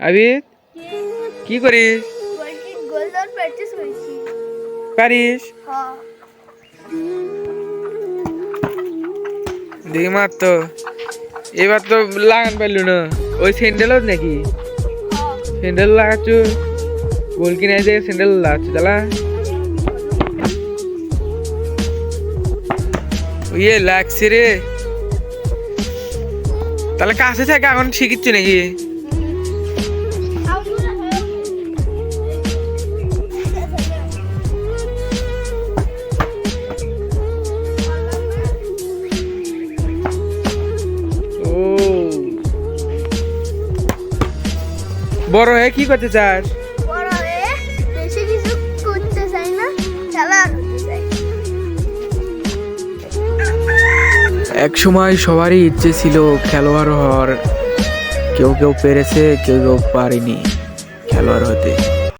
আবিদ কি করিস? পারিস? হ্যাঁ। দেখি মার তো। এবার তো লাগান পারলু না। ওই স্যান্ডেলও নাকি? হ্যাঁ। স্যান্ডেল লাগাচ্ছ? গোল কিনে যে স্যান্ডেল লাগাচ্ছ তালা ইয়ে লাগছে রে। তাহলে কাছে থাকে এখন শিখিচ্ছ নাকি? বড় হয়ে কি করতে চাস? বড় হয়ে বেশি কিছু করতে চাই না খেলা এক সময় সবারই ইচ্ছে ছিল খেলোয়াড় হওয়ার। কেউ কেউ পেরেছে কেউ কেউ পারেনি খেলোয়াড় হতে।